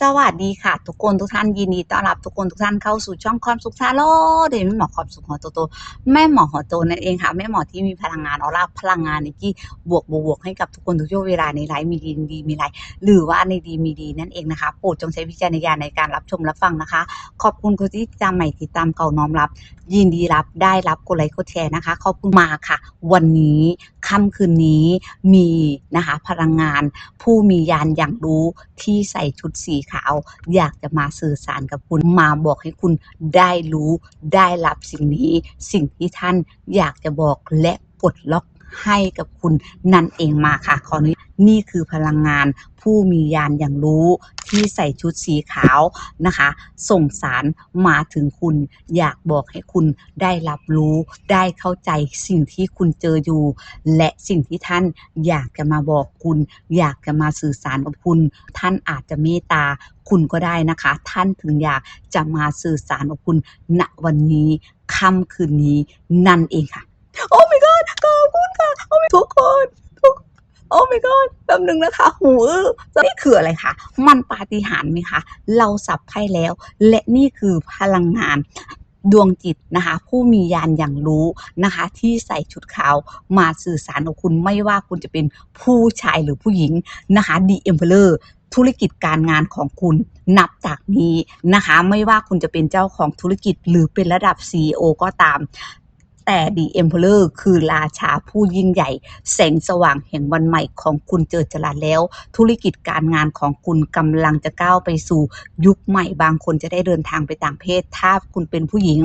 สวัสดีค่ะ ทุกคนทุกท่านยินดีต้อนรับทุกคนทุกท่านเข้าสู่ช่องความสุขชาโลเดยวแม่หมอความสุขหัวโตโตแม่หมอหัวโตนั่นเองค่ะแม่หมอที่มีพลังงานออร่าพลังงานในที่บวกบวกบวกให้กับทุกคนทุกช่วงเวลาในไลฟ์มีดีดีมีไลฟ์หรือว่าในดีมีดีนั่นเองนะคะโปรดจงใช้วิจารณญาณในการรับชมรับฟังนะคะ ขอบคุณคนที่ติดตามใหม่ติดตามเก่าน้อมรับ ยินดีรับได้รับกดไลค์กดแชร์นะคะขอบคุณมาค่ะ วันนี้ค่ำคืนนี้มีนะคะพลังงานผู้มียานอย่างรู้ที่ใส่ชุดสีขาว อยากจะมาสื่อสารกับคุณมาบอกให้คุณได้รู้ได้รับสิ่งนี้ สิ่งที่ท่านอยากจะบอกและปลดล็อก ให้กับคุณนั่นเองมาค่ะขอนี้นี่คือพลังงานผู้มียานอย่างรู้ที่ใส่ชุดสีขาวนะคะ ส่งสารมาถึงคุณ อยากบอกให้คุณได้รับรู้ได้เข้าใจสิ่งที่คุณเจออยู่ และสิ่งที่ท่านอยากจะมาบอกคุณ อยากจะมาสื่อสารกับคุณ ท่านอาจจะเมตตาคุณก็ได้นะคะ ท่านถึงอยากจะมาสื่อสารกับคุณณวันนี้ค่ำคืนนี้นั่นเองค่ะ โอ้ my god อบคุณค่ะโอ้ my ทุกคนทุกโอ้ my god แป๊บนึงนะคะ หูอื้อนี่คืออะไรคะมันปาฏิหาริย์ไหมคะ เราสับไพ่แล้ว และนี่คือพลังงานดวงจิตนะคะ ผู้มียานอย่างรู้นะคะ ที่ใส่ชุดขาวมาสื่อสารกับคุณไม่ว่าคุณจะเป็นผู้ชายหรือผู้หญิงนะคะ The Emperor ธุรกิจการงานของคุณนับจากนี้นะคะ ไม่ว่าคุณจะเป็นเจ้าของธุรกิจหรือเป็นระดับ CEO ก็ตาม แต่ The Emperor คือราชาผู้ยิ่งใหญ่ แสงสว่างแห่งวันใหม่ของคุณเจอจรัสแล้ว ธุรกิจการงานของคุณกำลังจะก้าวไปสู่ยุคใหม่บางคนจะได้เดินทางไปต่างเพศ ถ้าคุณเป็นผู้หญิง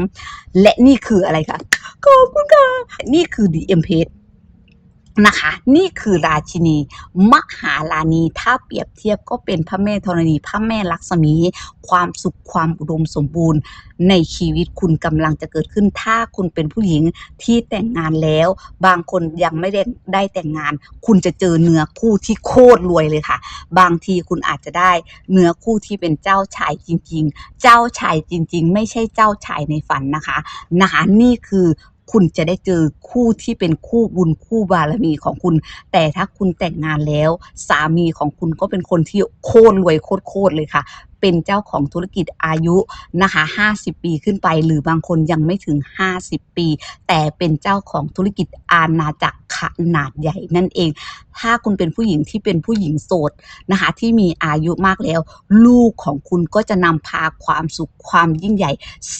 และนี่คืออะไรคะขอบคุณค่ะนี่คือดีเอ็มเพจ นะคะ นี่คือราชินี มหาราณี ถ้าเปรียบเทียบก็เป็นพระแม่ธรณี พระแม่ลักษมี ความสุขความอุดมสมบูรณ์ ในชีวิตคุณกำลังจะเกิดขึ้น ถ้าคุณเป็นผู้หญิงที่แต่งงานแล้ว บางคนยังไม่ได้ได้แต่งงาน คุณจะเจอเนื้อคู่ที่โคตรรวยเลยค่ะ บางทีคุณอาจจะได้เนื้อคู่ที่เป็นเจ้าชายจริง ๆ เจ้าชายจริง ๆ ไม่ใช่เจ้าชายในฝันนะคะนะคะนี่คือ คุณจะได้เจอคู่ที่เป็นคู่บุญคู่บารมีของคุณ แต่ถ้าคุณแต่งงานแล้ว สามีของคุณก็เป็นคนที่โคตรรวยโคตรเลยค่ะ เป็นเจ้าของธุรกิจอายุนะคะ50 ปีขึ้นไป หรือบางคนยังไม่ถึง 50 ปี แต่เป็นเจ้าของธุรกิจอาณาจักรขนาดใหญ่นั่นเอง ถ้าคุณเป็นผู้หญิงที่เป็นผู้หญิงโสดนะคะที่มีอายุมากแล้ว ลูกของคุณก็จะนำพาความสุขความยิ่งใหญ่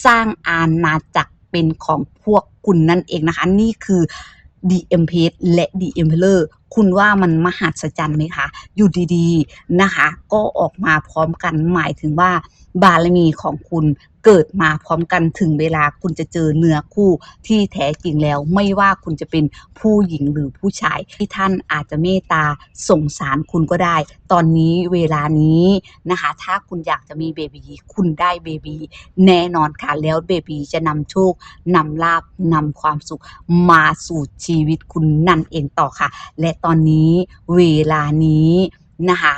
สร้างอาณาจักรเป็นของพวก คุณนั่นเองนะคะ นี่คือ DM p a g e และ d m p e l e r คุณว่ามันมหัศจรรย์ไหมคะ อยู่ดีๆนะคะ ก็ออกมาพร้อมกันหมายถึงว่าบารมีของคุณเกิดมาพร้อมกันถึงเวลาคุณจะเจอเนื้อคู่ที่แท้จริงแล้ว ไม่ว่าคุณจะเป็นผู้หญิงหรือผู้ชายที่ท่านอาจจะเมตตาสงสารคุณก็ได้ ตอนนี้เวลานี้นะคะถ้าคุณอยากจะมีเบบีคุณได้เบบีแน่นอนค่ะแล้วเบบีจะนำโชคนำลาบนำความสุขมาสู่ชีวิตคุณนั่นเองต่อค่ะ และตอนนี้เวลานี้นะคะ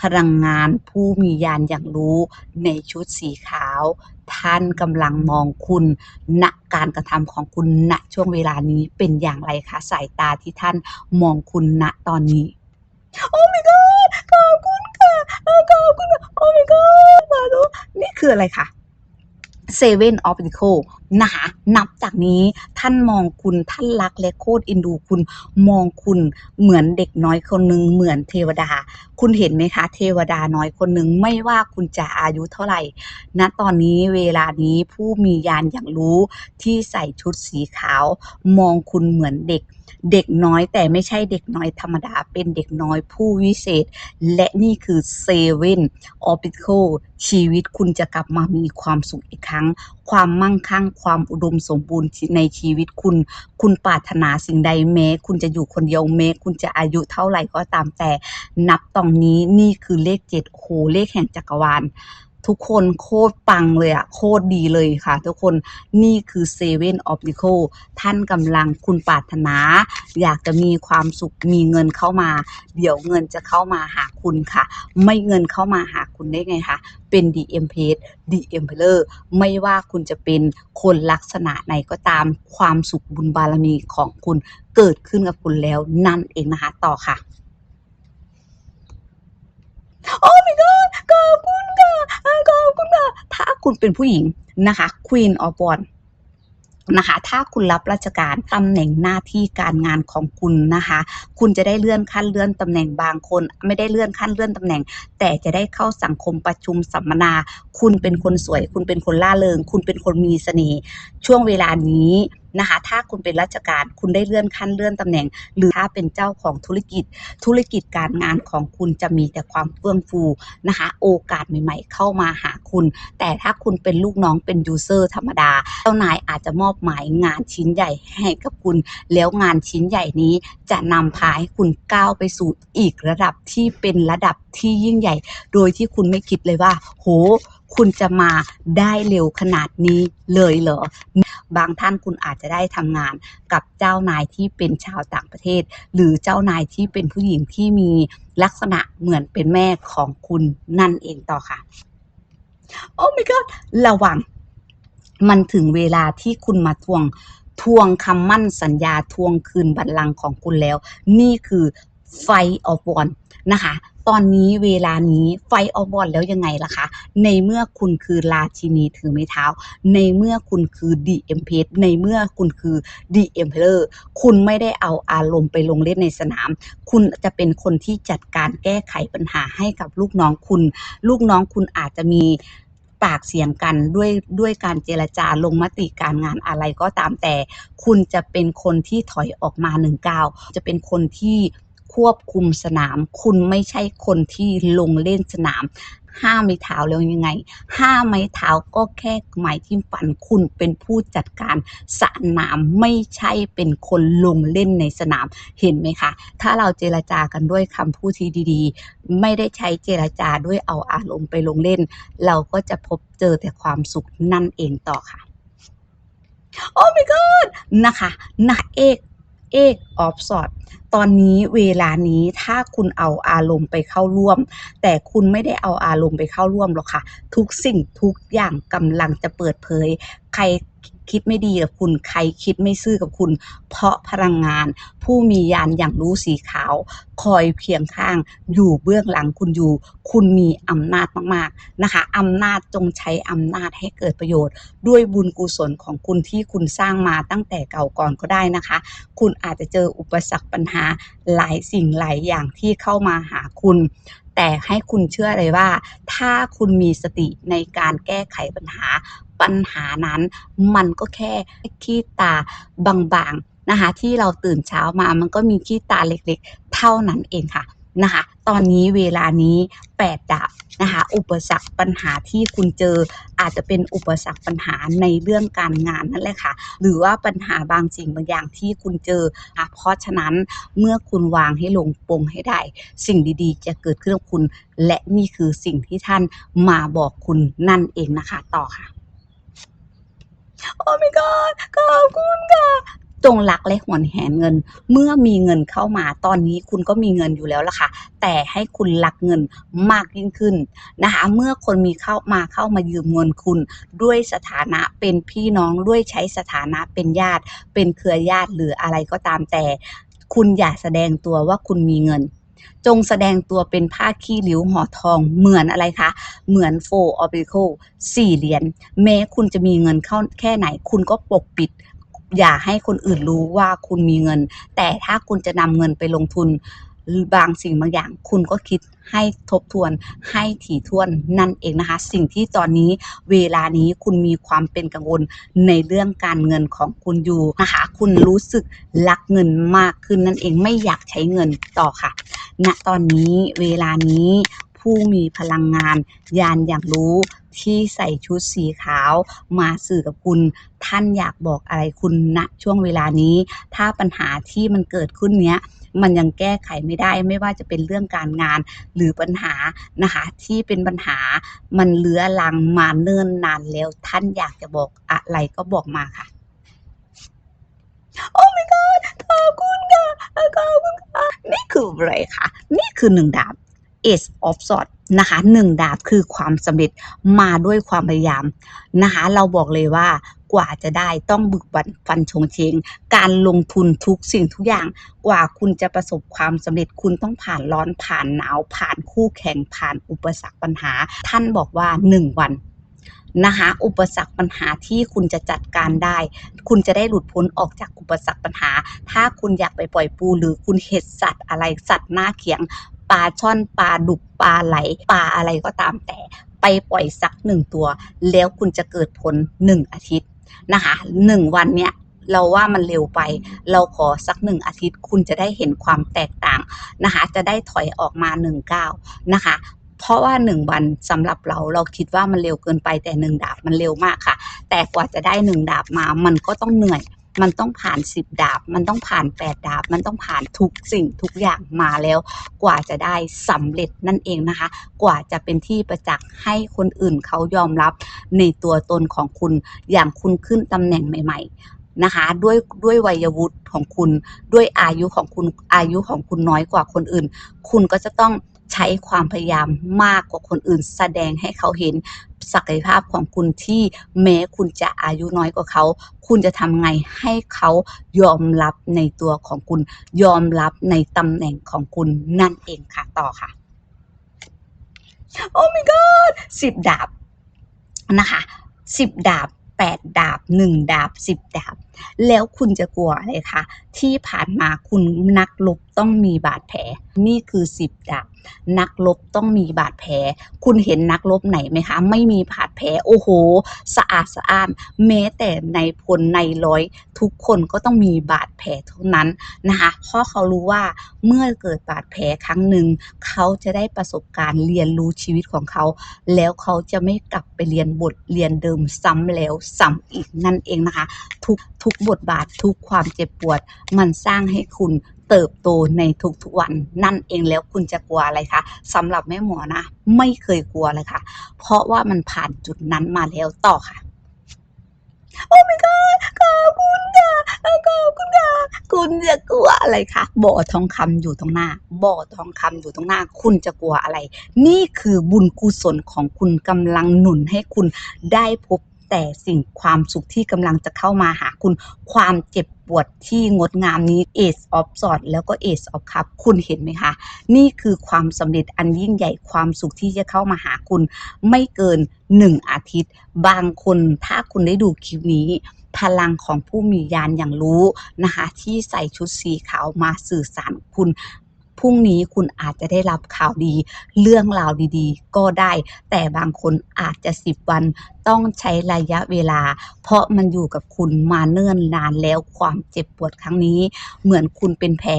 พลังงานผู้มียานอย่างรู้ในชุดสีขาว ท่านกำลังมองคุณณการกระทำของคุณณช่วงเวลานี้เป็นอย่างไรคะ สายตาที่ท่านมองคุณณตอนนี้ โอ้ my god ขอบคุณค่ะขอบคุณโอ้ my god สาธุนี่คืออะไรคะ Seven of Pentacles นะคะนับจากนี้ท่านมองคุณท่านรักและโคตรอ็นดูคุณ มองคุณเหมือนเด็กน้อยคนหนึ่งเหมือนเทวดา คุณเห็นไหมคะเทวดาน้อยคนหนึ่งไม่ว่าคุณจะอายุเท่าไหร่ณตอนนี้เวลานี้ผู้มียานอย่างรู้ที่ใส่ชุดสีขาว มองคุณเหมือนเด็ก เด็กน้อยแต่ไม่ใช่เด็กน้อยธรรมดาเป็นเด็กน้อยผู้วิเศษ และนี่คือเซเว่นออปิโคชีวิตคุณจะกลับมามีความสุขอีกครั้ง ความมั่งคั่ง ความอุดมสมบูรณ์ในชีวิตคุณ คุณปรารถนาสิ่งใดแม้ คุณจะอยู่คนเดียวแม้ คุณจะอายุเท่าไหร่ก็ตามแต่นับตรงนี้นี่คือเลขเจ็ดโอ้โหเลขแห่งจักรวาลทุกคนโคตรปังเลยอะโคตรดีเลยค่ะ ทุกคนนี่คือเซเว่นออปติโคท่านกำลังคุณปรารถนา อยากจะมีความสุขมีเงินเข้ามา เดี๋ยวเงินจะเข้ามาหาคุณค่ะ ไม่เงินเข้ามาหาคุณได้ไงคะเป็น The Empress The Emperor ไม่ว่าคุณจะเป็นคนลักษณะไหนก็ตามความสุขบุญบารมีของคุณเกิดขึ้นกับคุณแล้วนั่นเองนะคะต่อค่ะ โอ้ my god ขอบคุณคุณเป็นผู้หญิงนะคะ Queen of Wands นะคะถ้าคุณรับราชการตำแหน่งหน้าที่การงานของคุณนะคะ คุณจะได้เลื่อนขั้นเลื่อนตำแหน่งบางคน ไม่ได้เลื่อนขั้นเลื่อนตำแหน่ง แต่จะได้เข้าสังคมประชุมสัมมนา คุณเป็นคนสวย คุณเป็นคนล่าเริง คุณเป็นคนมีเสน่ห์ช่วงเวลานี้นะคะ ถ้าคุณเป็นราชการคุณได้เลื่อนขั้นเลื่อนตำแหน่ง หรือถ้าเป็นเจ้าของธุรกิจ ธุรกิจการงานของคุณจะมีแต่ความเฟื่องฟูนะคะ โอกาสใหม่ ๆ เข้ามาหาคุณ แต่ถ้าคุณเป็นลูกน้องเป็นยูเซอร์ธรรมดาเจ้านายอาจจะมอบหมายงานชิ้นใหญ่ให้กับคุณ แล้วงานชิ้นใหญ่นี้จะนำพาให้คุณก้าวไปสู่อีกระดับที่เป็นระดับที่ยิ่งใหญ่ โดยที่คุณไม่คิดเลยว่า โห คุณจะมาได้เร็วขนาดนี้เลยเหรอ บางท่านคุณอาจจะได้ทำงานกับเจ้านายที่เป็นชาวต่างประเทศ หรือเจ้านายที่เป็นผู้หญิงที่มีลักษณะเหมือนเป็นแม่ของคุณนั่นเองต่อค่ะ โอ้ my god ระวัง มันถึงเวลาที่คุณมาทวงทวงคำมั่นสัญญาทวงคืนบัลลังก์ของคุณแล้ว นี่คือไฟออฟวอน นะคะ ตอนนี้เวลานี้ไฟออฟวอนแล้วยังไงล่ะคะ ในเมื่อคุณคือราชินีถือไม้เท้า ในเมื่อคุณคือดีเอ็มเพในเมื่อคุณคือดีเอ็มเพลอร์คุณไม่ได้เอาอารมณ์ไปลงเล่นในสนาม คุณจะเป็นคนที่จัดการแก้ไขปัญหาให้กับลูกน้องคุณ ลูกน้องคุณอาจจะมีปากเสียงกันด้วยด้วยการเจรจาลงมติการงานอะไรก็ตามแต่ คุณจะเป็นคนที่ถอยออกมาหนึ่งก้าวจะเป็นคนที่ ควบคุมสนาม คุณไม่ใช่คนที่ลงเล่นสนามห้ามไม้เท้าแล้วยังไงห้ามไม้เท้าก็แค่ไม้ทิ่มฟันคุณเป็นผู้จัดการสนามไม่ใช่เป็นคนลงเล่นในสนามเห็นไหมคะ ถ้าเราเจรจากันด้วยคำพูดที่ดีๆ ไม่ได้ใช้เจรจาด้วยเอาอารมณ์ไปลงเล่น เราก็จะพบเจอแต่ความสุขนั่นเองต่อค่ะ โอ้ my god นะคะนะเอก เอกออฟสอดตอนนี้เวลานี้ถ้าคุณเอาอารมณ์ไปเข้าร่วม แต่คุณไม่ได้เอาอารมณ์ไปเข้าร่วมหรอกค่ะ ทุกสิ่งทุกอย่างกำลังจะเปิดเผย ใคร คิดไม่ดีกับคุณ ใครคิดไม่ซื่อกับคุณ เพราะพลังงาน ผู้มียานอย่างรู้สีขาว คอยเคียงข้างอยู่เบื้องหลังคุณอยู่ คุณมีอำนาจมากๆนะคะอำนาจจงใช้อำนาจให้เกิดประโยชน์ ด้วยบุญกุศลของคุณที่คุณสร้างมาตั้งแต่เก่าก่อนก็ได้นะคะ คุณอาจจะเจออุปสรรคปัญหาหลายสิ่งหลายอย่างที่เข้ามาหาคุณ แต่ให้คุณเชื่อเลยว่า ถ้าคุณมีสติในการแก้ไขปัญหา ปัญหานั้น มันก็แค่ขี้ตาบางๆนะคะ ที่เราตื่นเช้ามามันก็มีขี้ตาเล็กๆ เท่านั้นเองค่ะนะคะ ตอนนี้เวลานี้8ดาบนะคะ อุปสรรคปัญหาที่คุณเจออาจจะเป็นอุปสรรคปัญหาในเรื่องการงานนั่นแหละค่ะ หรือว่าปัญหาบางสิ่งบางอย่างที่คุณเจออะเพราะฉะนั้นเมื่อคุณวางให้ลงปลงให้ได้ สิ่งดีๆ จะเกิดขึ้นกับคุณ และนี่คือสิ่งที่ท่านมาบอกคุณนั่นเองนะคะ ต่อค่ะ โอ้ my god ขอบคุณค่ะจงรักและหวนแหนเงิน เมื่อมีเงินเข้ามาตอนนี้คุณก็มีเงินอยู่แล้วล่ะค่ะ แต่ให้คุณรักเงินมากยิ่งขึ้นนะคะ เมื่อคนมีเข้ามาเข้ามายืมเงินคุณ ด้วยสถานะเป็นพี่น้องด้วยใช้สถานะเป็นญาติ เป็นเครือญาติหรืออะไรก็ตามแต่ คุณอย่าแสดงตัวว่าคุณมีเงิน จงแสดงตัวเป็นผ้าขี้ริ้วห่อทองเหมือนอะไรคะ เหมือนโฟออบิโคสี่เหรียญแม้คุณจะมีเงินเข้าแค่ไหน คุณก็ปกปิด อย่าให้คนอื่นรู้ว่าคุณมีเงิน แต่ถ้าคุณจะนำเงินไปลงทุน บางสิ่งบางอย่าง คุณก็คิดให้ทบทวนให้ถี่ถ้วนนั่นเองนะคะ สิ่งที่ตอนนี้เวลานี้คุณมีความเป็นกังวลในเรื่องการเงินของคุณอยู่นะคะคุณรู้สึกรักเงินมากขึ้นนั่นเองไม่อยากใช้เงินต่อค่ะณตอนนี้เวลานี้ผู้มีพลังงานยานอย่างรู้ ที่ใส่ชุดสีขาวมาสื่อกับคุณ ท่านอยากบอกอะไรคุณณช่วงเวลานี้ ถ้าปัญหาที่มันเกิดขึ้นเนี้ยมันยังแก้ไขไม่ได้ไม่ว่าจะเป็นเรื่องการงานหรือปัญหานะคะที่เป็นปัญหามันเลื้อรังมาเนิ่นนานแล้วท่านอยากจะบอกอะไรก็บอกมาค่ะ โอ้ my god ขอบคุณค่ะขอบคุณค่ะนี่คืออะไรคะนี่คือหนึ่งดาบ Ace of Swords นะคะหนึ่งดาบคือความสำเร็จมาด้วยความพยายามนะคะ เราบอกเลยว่ากว่าจะได้ต้องบึกบันฟันชงเชง การลงทุนทุกสิ่งทุกอย่าง กว่าคุณจะประสบความสำเร็จคุณต้องผ่านร้อนผ่านหนาวผ่านคู่แข่งผ่านอุปสรรคปัญหา ท่านบอกว่า 1 วันนะคะอุปสรรคปัญหาที่คุณจะจัดการได้ คุณจะได้หลุดพ้นออกจากอุปสรรคปัญหา ถ้าคุณอยากไปปล่อยปูหรือคุณเห็ดสัตว์อะไรสัตว์หน้าเขียง ปลาช่อนปลาดุกปลาไหลปลาอะไรก็ตามแต่ไปปล่อยสักหนึ่งตัว แล้วคุณจะเกิดผลหนึ่งอาทิตย์นะคะหนึ่งวันเนี้ยเราว่ามันเร็วไป เราขอสักหนึ่งอาทิตย์ คุณจะได้เห็นความแตกต่างนะคะ จะได้ถอยออกมาหนึ่งก้าวนะคะ เพราะว่าหนึ่งวันสำหรับเราเราคิดว่ามันเร็วเกินไปแต่หนึ่งดาบมันเร็วมากค่ะ แต่กว่าจะได้หนึ่งดาบมามันก็ต้องเหนื่อย มันต้องผ่านสิบดาบ มันต้องผ่านแปดดาบ มันต้องผ่านทุกสิ่งทุกอย่างมาแล้ว กว่าจะได้สำเร็จนั่นเองนะคะ กว่าจะเป็นที่ประจักษ์ให้คนอื่นเขายอมรับในตัวตนของคุณอย่างคุณขึ้นตำแหน่งใหม่ ๆนะคะด้วยด้วยวัยวุฒิของคุณด้วยอายุของคุณอายุของคุณน้อยกว่าคนอื่น คุณก็จะต้อง ใช้ความพยายามมากกว่าคนอื่น แสดงให้เขาเห็นศักยภาพของคุณที่แม้คุณจะอายุน้อยกว่าเขา คุณจะทำไงให้เขายอมรับในตัวของคุณ ยอมรับในตำแหน่งของคุณนั่นเองค่ะต่อค่ะ โอ้ my god สิบดาบนะคะสิบดาบแปดดาบหนึ่งดาบสิบดาบ แล้วคุณจะกลัวอะไรคะที่ผ่านมาคุณนักรบต้องมีบาดแผล นี่คือสิบดาบนักรบต้องมีบาดแผล คุณเห็นนักรบไหนไหมคะ ไม่มีบาดแผลโอ้โห สะอาดสะอ้านแม้แต่ในพลในร้อยทุกคนก็ต้องมีบาดแผลเท่านั้นนะคะเพราะเขารู้ว่าเมื่อเกิดบาดแผลครั้งหนึ่ง เขาจะได้ประสบการณ์เรียนรู้ชีวิตของเขา แล้วเขาจะไม่กลับไปเรียนบทเรียนเดิมซ้ำแล้วซ้ำอีกนั่นเองนะคะ ทุกทุกบทบาททุกความเจ็บปวด มันสร้างให้คุณเติบโตในทุกๆวัน นั่นเองแล้วคุณจะกลัวอะไรคะสำหรับแม่หมอนะ ไม่เคยกลัวเลยค่ะ เพราะว่ามันผ่านจุดนั้นมาแล้วต่อค่ะ โอ้ my god ขอบคุณค่ะขอบคุณค่ะคุณจะกลัวอะไรคะบ่อทองคำอยู่ตรงหน้า บ่อทองคำอยู่ตรงหน้า คุณจะกลัวอะไร นี่คือบุญกุศลของคุณกำลังหนุนให้คุณได้พบ แต่สิ่งความสุขที่กำลังจะเข้ามาหาคุณ ความเจ็บปวดที่งดงามนี้ Ace of s w o r d แล้วก็ Ace of Cup คุณเห็นไหมคะ นี่คือความสำเร็จอันยิ่งใหญ่ความสุขที่จะเข้ามาหาคุณ ไม่เกิน 1 อาทิตย์ บางคนถ้าคุณได้ดูคลิปนี้พลังของผู้มีญาณอย่างรู้นะคะที่ใส่ชุดสีขาวมาสื่อสารคุณ พรุ่งนี้คุณอาจจะได้รับข่าวดี เรื่องราวดีๆ ก็ได้ แต่บางคนอาจจะสิบวันต้องใช้ระยะเวลา เพราะมันอยู่กับคุณมาเนิ่นนานแล้วความเจ็บปวดครั้งนี้ เหมือนคุณเป็นแผล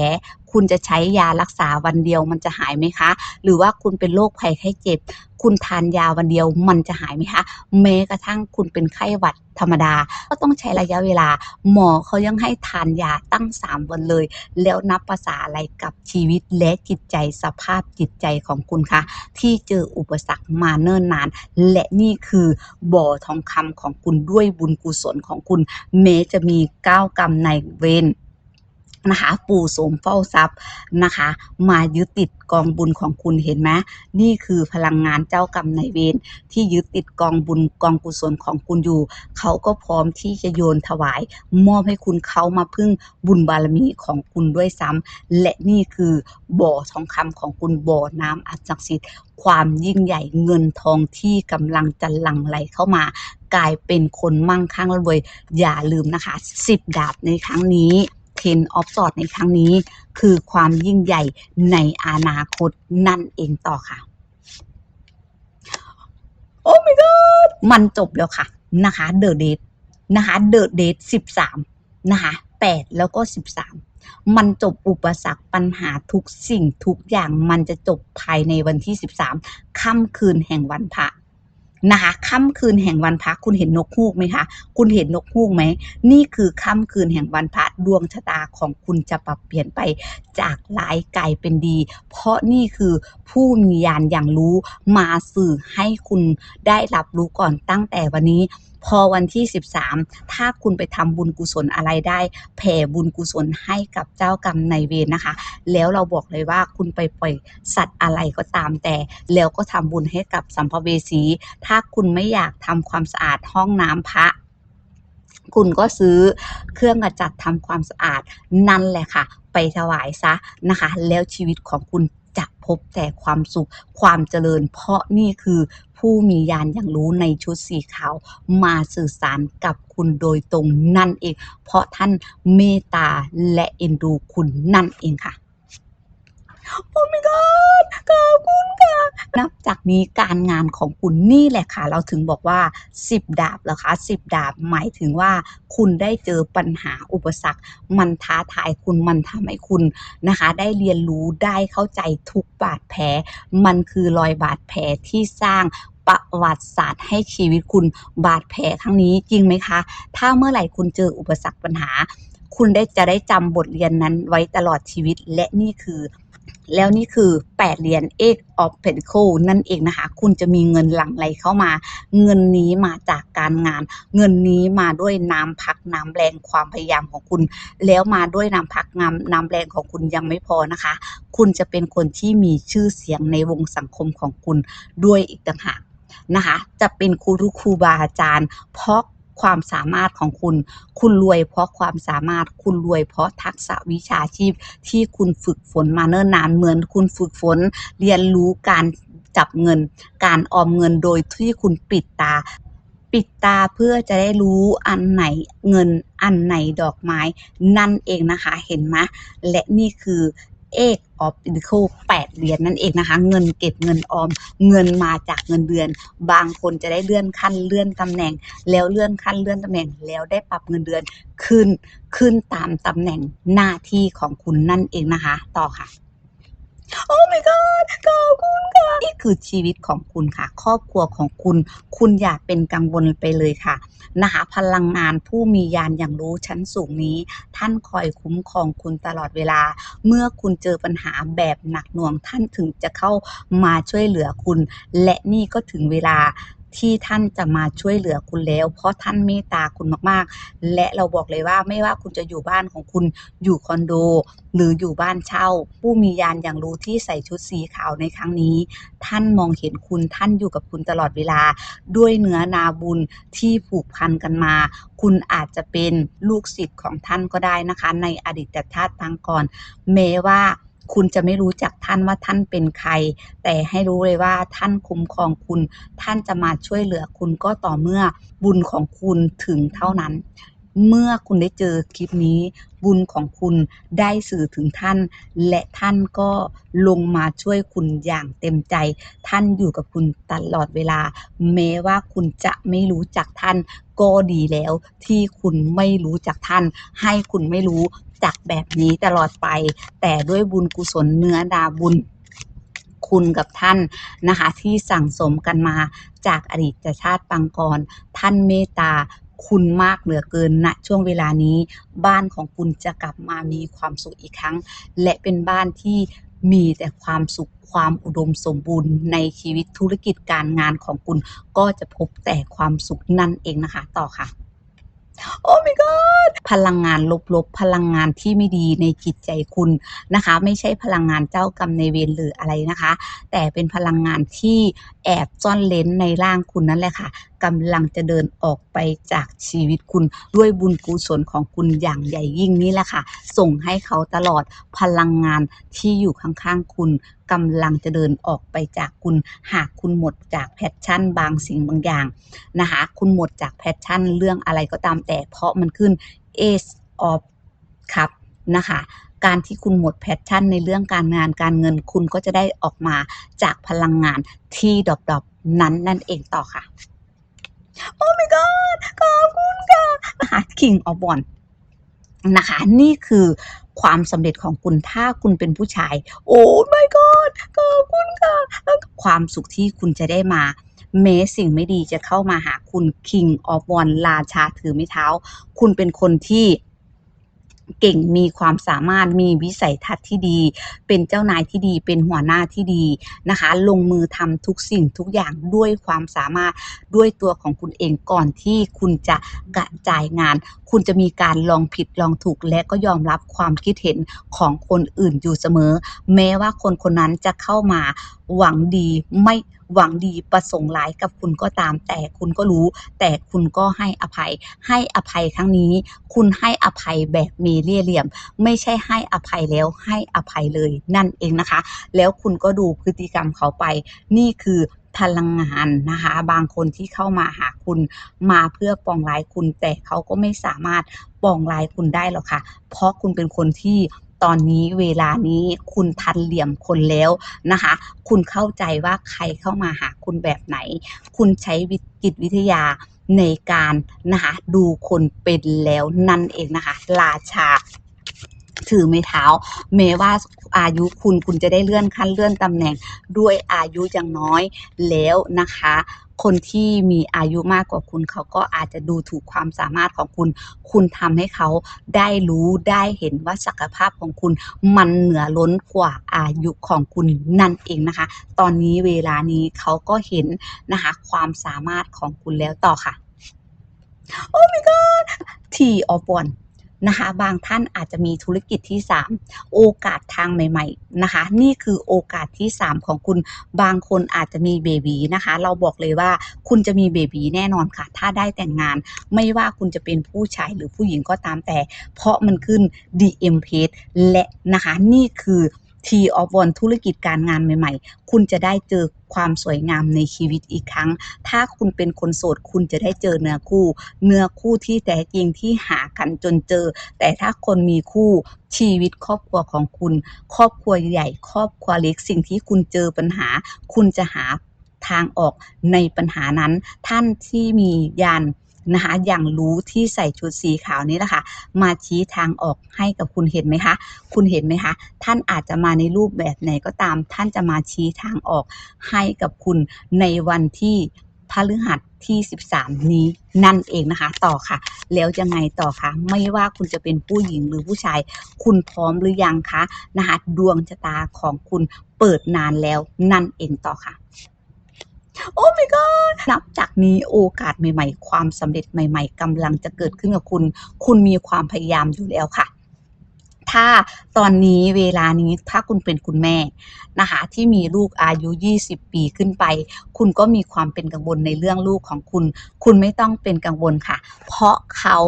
คุณจะใช้ยารักษาวันเดียวมันจะหายไหมคะ หรือว่าคุณเป็นโรคภัยไข้เจ็บ คุณทานยาวันเดียวมันจะหายไหมคะแม้กระทั่งคุณเป็นไข้หวัดธรรมดา ก็ต้องใช้ระยะเวลา หมอเขายังให้ทานยาตั้ง 3 วันเลย แล้วนับภาษาอะไรกับชีวิตและจิตใจสภาพจิตใจของคุณคะที่เจออุปสรรคมาเนิ่นนาน และนี่คือบ่อทองคำของคุณด้วยบุญกุศลของคุณ แม้จะมีก้าวกรรมในเวร นะคะ ปู่โสมเฝ้าทรัพย์นะคะ มายึดติดกองบุญของคุณเห็นไหมนี่คือพลังงานเจ้ากรรมนายเวรที่ยึดติดกองบุญกองกุศลของคุณอยู่ เขาก็พร้อมที่จะโยนถวาย มอบให้คุณเขามาพึ่งบุญบารมีของคุณด้วยซ้ำและนี่คือบ่อทองคำของคุณบ่อน้ำอันศักดิ์สิทธิ์ความยิ่งใหญ่เงินทองที่กำลังจะหลั่งไหลเข้ามากลายเป็นคนมั่งคั่งรวยอย่าลืมนะคะ 10 ดาบในครั้งนี้ Ten of s w o r d ในครั้งนี้ คือความยิ่งใหญ่ในอนาคตนั่นเองต่อค่ะ โอ้ my god มันจบแล้วค่ะ นะคะ The Date นะคะ The Date 13นะคะ8แล้วก็13มันจบอุปสรรคปัญหาทุกสิ่งทุกอย่างมันจะจบภายในวันที่ 13 ค่ำคืนแห่งวันพระ นะคะค่ำคืนแห่งวันพระคุณเห็นนกฮูกไหมคะคุณเห็นนกฮูกไหมนี่คือค่ำคืนแห่งวันพระดวงชะตาของคุณจะปรับเปลี่ยนไปจากร้ายกลายเป็นดี เพราะนี่คือผู้มีญาณอย่างรู้มาสื่อให้คุณได้รับรู้ก่อนตั้งแต่วันนี้ พอวันที่ 13 ถ้าคุณไปทำบุญกุศลอะไรได้ แผ่บุญกุศลให้กับเจ้ากรรมนายเวรนะคะ แล้วเราบอกเลยว่าคุณไปปล่อยสัตว์อะไรก็ตามแต่ แล้วก็ทำบุญให้กับสัมภเวสี ถ้าคุณไม่อยากทำความสะอาดห้องน้ำพระคุณก็ซื้อเครื่องกระจัดทำความสะอาดนั่นแหละค่ะ ไปถวายซะนะคะ แล้วชีวิตของคุณ จะพบแต่ความสุขความเจริญ เพราะนี่คือผู้มีญาณอย่างรู้ในชุดสีขาวมาสื่อสารกับคุณโดยตรงนั่นเอง เพราะท่านเมตตาและเอ็นดูคุณนั่นเองค่ะ โอ้ my god ขอบคุณค่ะ นับจากนี้การงานของคุณนี่แหละค่ะ เราถึงบอกว่า 10 ดาบเหรอคะ10 ดาบหมายถึงว่า คุณได้เจอปัญหาอุปสรรค มันท้าทายคุณมันทำให้คุณนะคะ ได้เรียนรู้ได้เข้าใจทุกบาดแผล มันคือรอยบาดแผลที่สร้างประวัติศาสตร์ให้ชีวิตคุณบาดแผลครั้งนี้จริงไหมคะ ถ้าเมื่อไหร่คุณเจออุปสรรคปัญหา คุณได้จะได้จำบทเรียนนั้นไว้ตลอดชีวิตและนี่คือ แล้วนี่คือ 8 เหรียญ Eight of Pentacle นั่นเองนะคะ คุณจะมีเงินหลั่งไหลเข้ามา เงินนี้มาจากการงาน เงินนี้มาด้วยน้ำพักน้ำแรงความพยายามของคุณ แล้วมาด้วยน้ำพักน้ำน้ำแรงของคุณยังไม่พอนะคะ คุณจะเป็นคนที่มีชื่อเสียงในวงสังคมของคุณด้วยอีกต่างหากนะคะ จะเป็นครูทุครูบาอาจารย์ เพราะ ความสามารถของคุณ คุณรวยเพราะความสามารถ คุณรวยเพราะทักษะวิชาชีพที่คุณฝึกฝนมาเนิ่นนานเหมือนคุณฝึกฝนเรียนรู้การจับเงิน การออมเงินโดยที่คุณปิดตา ปิดตาเพื่อจะได้รู้อันไหนเงินอันไหนดอกไม้นั่นเองนะคะเห็นไหมและนี่คือ เอกออฟอินคูแปดเหรียญนั่นเองนะคะ เงินเก็บเงินออม เงินมาจากเงินเดือน บางคนจะได้เลื่อนขั้นเลื่อนตำแหน่ง แล้วเลื่อนขั้นเลื่อนตำแหน่ง แล้วได้ปรับเงินเดือนขึ้นขึ้นตามตำแหน่งหน้าที่ของคุณนั่นเองนะคะ ต่อค่ะ โอ้ my god ขอบคุณค่ะ นี่คือชีวิตของคุณค่ะ ครอบครัวของคุณ คุณอย่าเป็นกังวลไปเลยค่ะนะคะพลังงานผู้มียานอย่างรู้ชั้นสูงนี้ ท่านคอยคุ้มครองคุณตลอดเวลา เมื่อคุณเจอปัญหาแบบหนักหน่วงท่านถึงจะเข้ามาช่วยเหลือคุณ และนี่ก็ถึงเวลา ที่ท่านจะมาช่วยเหลือคุณแล้ว เพราะท่านเมตตาคุณมากๆ และเราบอกเลยว่าไม่ว่าคุณจะอยู่บ้านของคุณอยู่คอนโด หรืออยู่บ้านเช่า ผู้มีญาณอย่างรู้ที่ใส่ชุดสีขาวในครั้งนี้ ท่านมองเห็นคุณท่านอยู่กับคุณตลอดเวลา ด้วยเนื้อนาบุญที่ผูกพันกันมา คุณอาจจะเป็นลูกศิษย์ของท่านก็ได้นะคะ ในอดีตชาติปางก่อน แม้ว่า คุณจะไม่รู้จักท่านว่าท่านเป็นใคร แต่ให้รู้เลยว่าท่านคุ้มครองคุณ ท่านจะมาช่วยเหลือคุณก็ต่อเมื่อบุญของคุณถึงเท่านั้น เมื่อคุณได้เจอคลิปนี้ บุญของคุณได้สื่อถึงท่าน และท่านก็ลงมาช่วยคุณอย่างเต็มใจ ท่านอยู่กับคุณตลอดเวลา แม้ว่าคุณจะไม่รู้จักท่าน ก็ดีแล้วที่คุณไม่รู้จักท่าน ให้คุณไม่รู้จักแบบนี้ตลอดไป แต่ด้วยบุญกุศลเนื้อนาบุญคุณกับท่านนะคะที่สั่งสมกันมาจากอดีตชาติปางก่อนท่านเมตตา คุณมากเหลือเกินณช่วงเวลานี้ บ้านของคุณจะกลับมามีความสุขอีกครั้ง และเป็นบ้านที่มีแต่ความสุขความอุดมสมบูรณ์ในชีวิตธุรกิจการงานของคุณ ก็จะพบแต่ความสุขนั่นเองนะคะ ต่อค่ะ โอ้ my god พลังงานลบๆ พลังงานที่ไม่ดีในจิตใจคุณนะคะ ไม่ใช่พลังงานเจ้ากรรมในเวรหรืออะไรนะคะ แต่เป็นพลังงานที่แอบซ่อนเลนในร่างคุณนั่นแหละค่ะกำลังจะเดินออกไปจากชีวิตคุณด้วยบุญกุศลของคุณอย่างใหญ่ยิ่งนี่แหละค่ะ ส่งให้เขาตลอดพลังงานที่อยู่ข้างๆคุณ กำลังจะเดินออกไปจากคุณ หากคุณหมดจากแพชชั่น บางสิ่งบางอย่างนะคะคุณหมดจากแพชชั่นเรื่องอะไรก็ตามแต่เพราะมันขึ้น Ace of Cup นะคะการที่คุณหมดแพชชั่นในเรื่องการงานการเงินคุณก็จะได้ออกมาจากพลังงานที่ดรอปๆนั้นนั่นเองต่อค่ะ โอ้ my god ขอบคุณค่ะนะคะ King of w a n นะคะ นี่คือความสำเร็จของคุณถ้าคุณเป็นผู้ชาย โอ้ my god ขอบคุณค่ะความสุขที่คุณจะได้มาแม้สิ่งไม่ดีจะเข้ามาหาคุณ King of One ราชาถือไม้เท้า คุณเป็นคนที่ เก่งมีความสามารถมีวิสัยทัศน์ที่ดี เป็นเจ้านายที่ดี เป็นหัวหน้าที่ดีนะคะ ลงมือทำทุกสิ่งทุกอย่างด้วยความสามารถด้วยตัวของคุณเองก่อนที่คุณจะกระจายงาน คุณจะมีการลองผิดลองถูกและก็ยอมรับความคิดเห็นของคนอื่นอยู่เสมอ แม้ว่าคนคนนั้นจะเข้ามาหวังดีไม่หวังดีประสงค์ร้ายกับคุณก็ตาม แต่คุณก็รู้ แต่คุณก็ให้อภัย ให้อภัยครั้งนี้ คุณให้อภัยแบบมีเล่ห์เหลี่ยม ไม่ใช่ให้อภัยแล้วให้อภัยเลยนั่นเองนะคะ แล้วคุณก็ดูพฤติกรรมเขาไป นี่คือพลังงานนะคะ บางคนที่เข้ามาหาคุณมาเพื่อปองร้ายคุณ แต่เขาก็ไม่สามารถปองร้ายคุณได้หรอกค่ะ เพราะคุณเป็นคนที่ตอนนี้เวลานี้คุณทันเหลี่ยมคนแล้วนะคะ คุณเข้าใจว่าใครเข้ามาหาคุณแบบไหน คุณใช้วิจิตวิทยา ในการนะคะดูคนเป็นแล้วนั่นเองนะคะ ราชา ถือไม้เท้าแม้ว่าอายุคุณคุณจะได้เลื่อนขั้นเลื่อนตำแหน่งด้วยอายุยังน้อยแล้วนะคะ คนที่มีอายุมากกว่าคุณเขาก็อาจจะดูถูกความสามารถของคุณ คุณทำให้เขาได้รู้ได้เห็นว่าศักยภาพของคุณมันเหนือล้นกว่าอายุของคุณนั่นเองนะคะ ตอนนี้เวลานี้เขาก็เห็นนะคะ ความสามารถของคุณแล้วต่อค่ะ โอ้ my god T of One น นะคะ บางท่านอาจจะมีธุรกิจที่ 3 โอกาสทางใหม่ ๆนะคะ นี่คือโอกาสที่ 3 ของคุณบางคนอาจจะมีเบบีนะคะ เราบอกเลยว่าคุณจะมีเบบีแน่นอนค่ะ ถ้าได้แต่งงาน ไม่ว่าคุณจะเป็นผู้ชายหรือผู้หญิงก็ตามแต่ เพราะมันขึ้น DM Page และนะคะ นี่คือ T of One ธุรกิจการงานใหม่ ๆ คุณจะได้เจอความสวยงามในชีวิตอีกครั้ง ถ้าคุณเป็นคนโสด คุณจะได้เจอเนื้อคู่ เนื้อคู่ที่แท้จริงที่หากันจนเจอ แต่ถ้าคนมีคู่ชีวิตครอบครัวของคุณ ครอบครัวใหญ่ ครอบครัวเล็กสิ่งที่คุณเจอปัญหา คุณจะหาทางออกในปัญหานั้น ท่านที่มียาน นะคะอย่างรู้ที่ใส่ชุดสีขาวนี้แหละค่ะมาชี้ทางออกให้กับคุณเห็นไหมคะ คุณเห็นไหมคะ ท่านอาจจะมาในรูปแบบไหนก็ตาม ท่านจะมาชี้ทางออกให้กับคุณในวันที่พฤหัสที่ 13 นี้นั่นเองนะคะ ต่อค่ะ แล้วยังไงต่อคะไม่ว่าคุณจะเป็นผู้หญิงหรือผู้ชาย คุณพร้อมหรือยังคะนะคะดวงชะตาของคุณเปิดนานแล้วนั่นเองต่อค่ะ โอ้ my god นับจากนี้โอกาสใหม่ ๆ ความสำเร็จใหม่ ๆกำลังจะเกิดขึ้นกับคุณ คุณมีความพยายามอยู่แล้วค่ะ ถ้าตอนนี้เวลานี้ถ้าคุณเป็นคุณแม่นะคะที่มีลูกอายุ 20 ปีขึ้นไป คุณก็มีความเป็นกังวลในเรื่องลูกของคุณ คุณไม่ต้องเป็นกังวลค่ะ เพราะเขา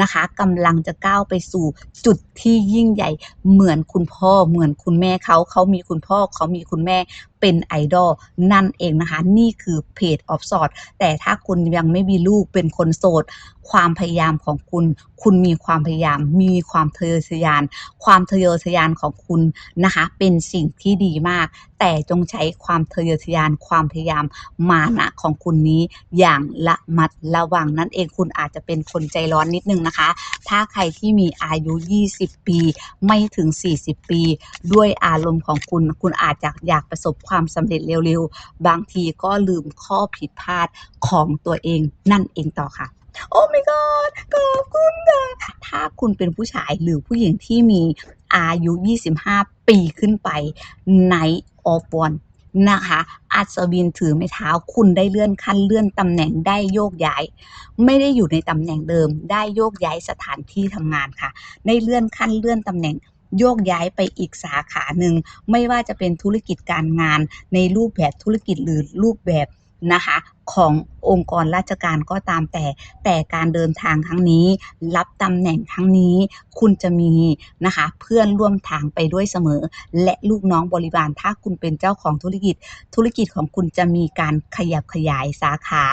นะคะกำลังจะก้าวไปสู่จุดที่ยิ่งใหญ่เหมือนคุณพ่อเหมือนคุณแม่เขาเขามีคุณพ่อเขามีคุณแม่เป็นไอดอลนั่นเองนะคะ นี่คือเพจออฟสอดแต่ถ้าคุณยังไม่มีลูกเป็นคนโสด ความพยายามของคุณ คุณมีความพยายาม มีความทะเยอทะยาน ความทะเยอทะยานของคุณนะคะ เป็นสิ่งที่ดีมาก แต่จงใช้ความทะเยอทะยานความพยายามมานะของคุณนี้อย่างละมัดระวังนั่นเองคุณอาจจะเป็นคนใจร้อนนิดนึงนะคะ ถ้าใครที่มีอายุ 20 ปี ไม่ถึง 40 ปี ด้วยอารมณ์ของคุณ คุณอาจจะอยากประสบความสำเร็จเร็วๆ บางทีก็ลืมข้อผิดพลาดของตัวเองนั่นเองต่อค่ะ โอ้ my god ขอบคุณค่ะถ้าคุณเป็นผู้ชายหรือผู้หญิงที่มีอายุ 25 ปีขึ้นไป Night of One นะคะอัศวินถือไม้เท้าคุณได้เลื่อนขั้นเลื่อนตำแหน่งได้โยกย้าย ไม่ได้อยู่ในตำแหน่งเดิม ได้โยกย้ายสถานที่ทำงานค่ะ ได้เลื่อนขั้นเลื่อนตำแหน่งโยกย้ายไปอีกสาขาหนึ่ง ไม่ว่าจะเป็นธุรกิจการงานในรูปแบบธุรกิจหรือรูปแบบนะคะขององค์กรราชการก็ตามแต่ แต่การเดินทางครั้งนี้ รับตำแหน่งครั้งนี้ คุณจะมีนะคะ เพื่อนร่วมทางไปด้วยเสมอ และลูกน้องบริวารถ้าคุณเป็นเจ้าของธุรกิจ ธุรกิจของคุณจะมีการขยับขยายสาขา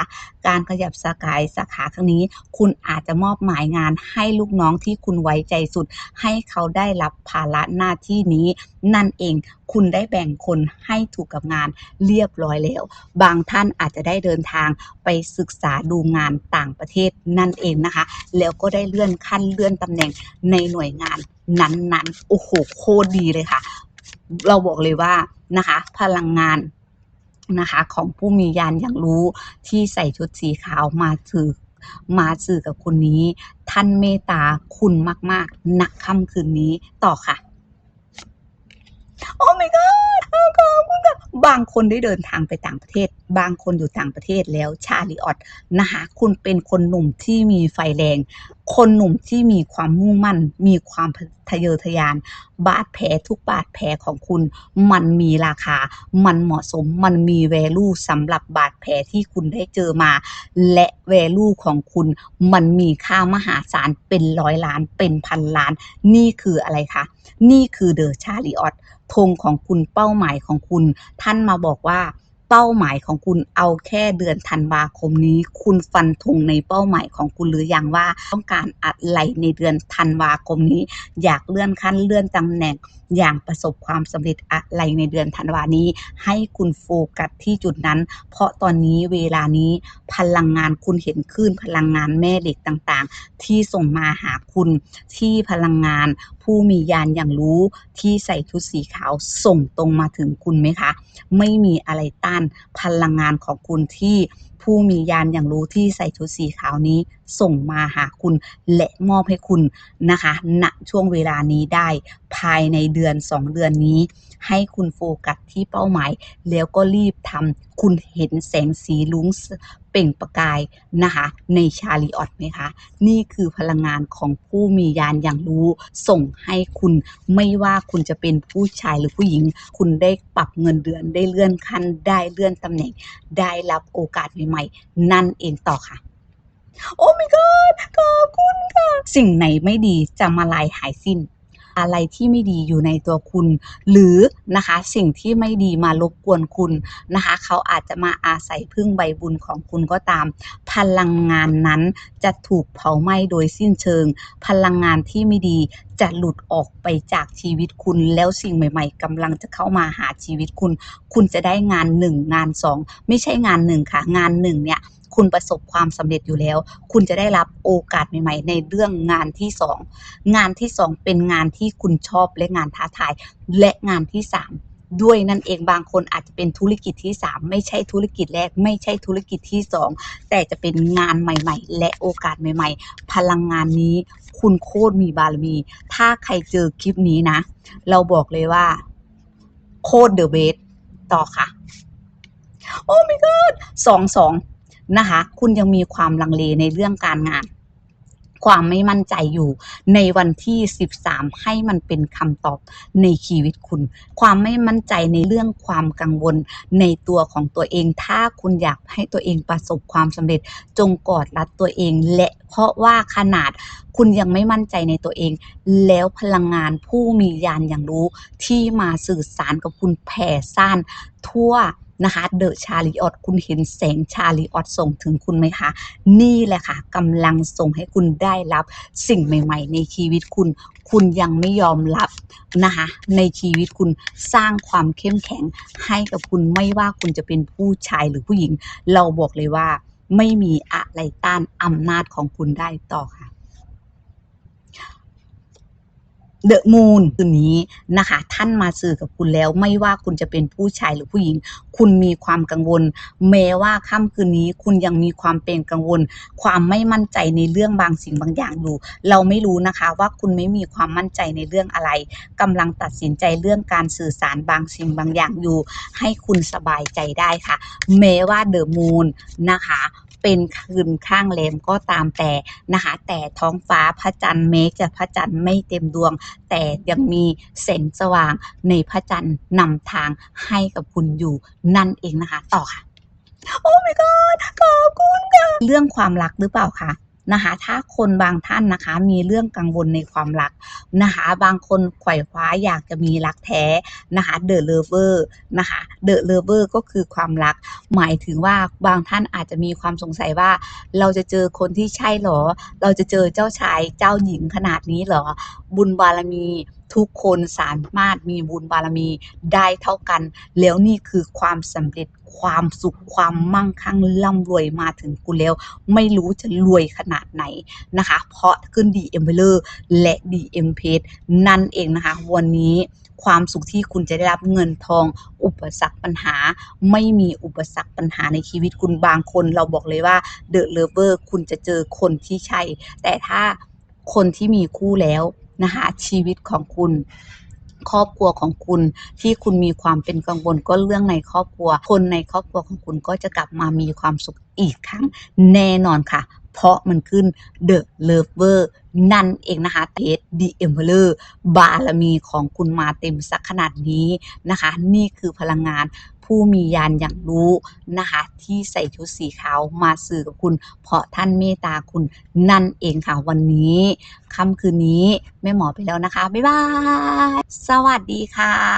การขยับสาขาสาขาครั้งนี้ คุณอาจจะมอบหมายงานให้ลูกน้องที่คุณไว้ใจสุด ให้เขาได้รับภาระหน้าที่นี้ นั่นเองคุณได้แบ่งคนให้ถูกกับงานเรียบร้อยแล้ว บางท่านอาจจะได้เดินทางไปศึกษาดูงานต่างประเทศนั่นเองนะคะ แล้วก็ได้เลื่อนขั้นเลื่อนตำแหน่งในหน่วยงานนั้นๆโอ้โหโคตรดีเลยค่ะ เราบอกเลยว่านะคะ พลังงานนะคะของผู้มียานอย่างรู้ที่ใส่ชุดสีขาวมาถือมาสื่อกับคุณนี้ ท่านเมตตาคุณมากๆนักค่ำคืนนี้ต่อค่ะ โอ้ my god โอ้ขอบางคนได้เดินทางไปต่างประเทศ บางคนอยู่ต่างประเทศแล้วชาลีออตนะคะคุณเป็นคนหนุ่มที่มีไฟแรง คนหนุ่มที่มีความมุ่งมั่น มีความทะเยอทะยาน บาดแผลทุกบาดแผลของคุณ มันมีราคา มันเหมาะสม มันมี value สำหรับบาดแผลที่คุณได้เจอมา และ value ของคุณ มันมีค่ามหาศาลเป็นร้อยล้าน เป็นพันล้าน นี่คืออะไรคะ นี่คือเดอะชาลีออต ธงของคุณเป้าหมายของคุณ ท่านมาบอกว่าเป้าหมายของคุณเอาแค่เดือนธันวาคมนี้ คุณฟันธงในเป้าหมายของคุณหรือยังว่าต้องการอะไรในเดือนธันวาคมนี้ อยากเลื่อนขั้นเลื่อนตำแหน่ง อย่างประสบความสำเร็จอะไรในเดือนธันวานี้ ให้คุณโฟกัสที่จุดนั้น เพราะตอนนี้เวลานี้พลังงานคุณเห็นคลื่นพลังงานแม่เหล็กต่างๆ ที่ส่งมาหาคุณที่พลังงานผู้มียานอย่างรู้ที่ใส่ชุดสีขาวส่งตรงมาถึงคุณไหมคะ ไม่มีอะไรต้านพลังงานของคุณที่ผู้มียานอย่างรู้ที่ใส่ชุดสีขาวนี้ ส่งมาหาคุณและมอบให้คุณนะคะณช่วงเวลานี้ได้ภายในเดือน 2 เดือนนี้ ให้คุณโฟกัสที่เป้าหมาย แล้วก็รีบทำคุณเห็นแสงสีลุ้งเปล่งประกายนะคะในชาลีออตไหมคะ นี่คือพลังงานของผู้มียานอย่างรู้ ส่งให้คุณไม่ว่าคุณจะเป็นผู้ชายหรือผู้หญิง คุณได้ปรับเงินเดือนได้เลื่อนขั้น ได้เลื่อนตำแหน่ง ได้รับโอกาสใหม่ๆ นั่นเองต่อค่ะ โอ้ my god ขอบคุณค่ะ สิ่งไหนไม่ดีจะมาลายหายสิ้น อะไรที่ไม่ดีอยู่ในตัวคุณ หรือนะคะสิ่งที่ไม่ดีมารบกวนคุณนะคะ เขาอาจจะมาอาศัยพึ่งใบบุญของคุณก็ตาม พลังงานนั้นจะถูกเผาไหม้โดยสิ้นเชิง พลังงานที่ไม่ดีจะหลุดออกไปจากชีวิตคุณ แล้วสิ่งใหม่ ๆกำลังจะเข้ามาหาชีวิตคุณ คุณจะได้งานหนึ่งงานสองไม่ใช่งานหนึ่งค่ะ งานหนึ่งเนี่ย คุณประสบความสำเร็จอยู่แล้ว คุณจะได้รับโอกาสใหม่ ๆ ในเรื่องงานที่สองงานที่สองเป็นงานที่คุณชอบและงานท้าทาย และงานที่สามด้วยนั่นเองบางคนอาจจะเป็นธุรกิจที่สามไม่ใช่ธุรกิจแรก ไม่ใช่ธุรกิจที่สองแต่จะเป็นงานใหม่ ๆ และโอกาสใหม่ ๆ พลังงานนี้คุณโคตรมีบารมี ถ้าใครเจอคลิปนี้นะ เราบอกเลยว่า โคตรเดอะเบสต่อค่ะ โอ้ my god สองสอง นะคะ คุณยังมีความลังเลในเรื่องการงาน ความไม่มั่นใจอยู่ในวันที่ 13 ให้มันเป็นคำตอบในชีวิตคุณ ความไม่มั่นใจในเรื่องความกังวลในตัวของตัวเอง ถ้าคุณอยากให้ตัวเองประสบความสำเร็จ จงกอดรัดตัวเอง และเพราะว่าขนาดคุณยังไม่มั่นใจในตัวเอง แล้วพลังงานผู้มียานอย่างรู้ที่มาสื่อสารกับคุณแผ่ซ่านทั่ว นะคะเดอะชาลีออตคุณเห็นแสงชาลีออตส่งถึงคุณไหมคะ นี่แหละค่ะกำลังส่งให้คุณได้รับสิ่งใหม่ ๆ ในชีวิตคุณ คุณยังไม่ยอมรับนะคะในชีวิตคุณสร้างความเข้มแข็งให้กับคุณไม่ว่าคุณจะเป็นผู้ชายหรือผู้หญิง เราบอกเลยว่าไม่มีอะไรต้านอำนาจของคุณได้ต่อค่ะ เดอะมูนคืนนี้นะคะ ท่านมาสื่อกับคุณแล้วไม่ว่าคุณจะเป็นผู้ชายหรือผู้หญิง คุณมีความกังวล แม้ว่าค่ำคืนนี้ คุณยังมีความเป็นกังวล ความไม่มั่นใจในเรื่องบางสิ่งบางอย่างอยู่ เราไม่รู้นะคะว่าคุณไม่มีความมั่นใจในเรื่องอะไรกำลังตัดสินใจเรื่องการสื่อสารบางสิ่งบางอย่างอยู่ ให้คุณสบายใจได้ค่ะ แม้ว่าเดอะมูนนะคะ เป็นคืนข้างแรมก็ตามแต่นะคะ แต่ท้องฟ้าพระจันทร์เมฆจะพระจันทร์ไม่เต็มดวง แต่ยังมีแสงสว่างในพระจันทร์นำทางให้กับคุณอยู่นั่นเองนะคะ ต่อค่ะ โอ้ my god ขอบคุณค่ะ เรื่องความรักหรือเปล่าคะ นะคะถ้าคนบางท่านนะคะมีเรื่องกังวลในความรักนะคะบางคนไขว่คว้าอยากจะมีรักแท้นะคะ the lover นะคะ the lover ก็คือความรัก หมายถึงว่าบางท่านอาจจะมีความสงสัยว่า เราจะเจอคนที่ใช่หรอ เราจะเจอเจ้าชายเจ้าหญิงขนาดนี้หรอ บุญบารมีทุกคนสามารถมีบุญบารมีได้เท่ากัน แล้วนี่คือความสำเร็จ ความสุขความมั่งคั่งร่ำรวยมาถึงคุณแล้ว ไม่รู้จะรวยขนาดไหนนะคะ เพราะขึ้น DM v e l o r และ DM Page นั่นเองนะคะ วันนี้ความสุขที่คุณจะได้รับเงินทอง อุปสรรคปัญหา ไม่มีอุปสรรคปัญหาในชีวิตคุณบางคนเราบอกเลยว่า The Lover คุณจะเจอคนที่ใช่ แต่ถ้าคนที่มีคู่แล้วนะคะชีวิตของคุณ ครอบครัวของคุณ ที่คุณมีความเป็นกังวลก็เรื่องในครอบครัว คนในครอบครัวของคุณก็จะกลับมามีความสุขอีกครั้งแน่นอนค่ะ เพราะมันขึ้น The Lover นั่นเองนะคะเทส The Emperor บารมีของคุณมาเต็มสักขนาดนี้นะคะ นี่คือพลังงาน ผู้มียานอย่างรู้นะคะ ที่ใส่ชุดสีขาวมาสื่อกับคุณ เพราะท่านเมตตาคุณนั่นเองค่ะวันนี้ค่ำคืนนี้แม่หมอไปแล้วนะคะ บ๊ายบาย สวัสดีค่ะ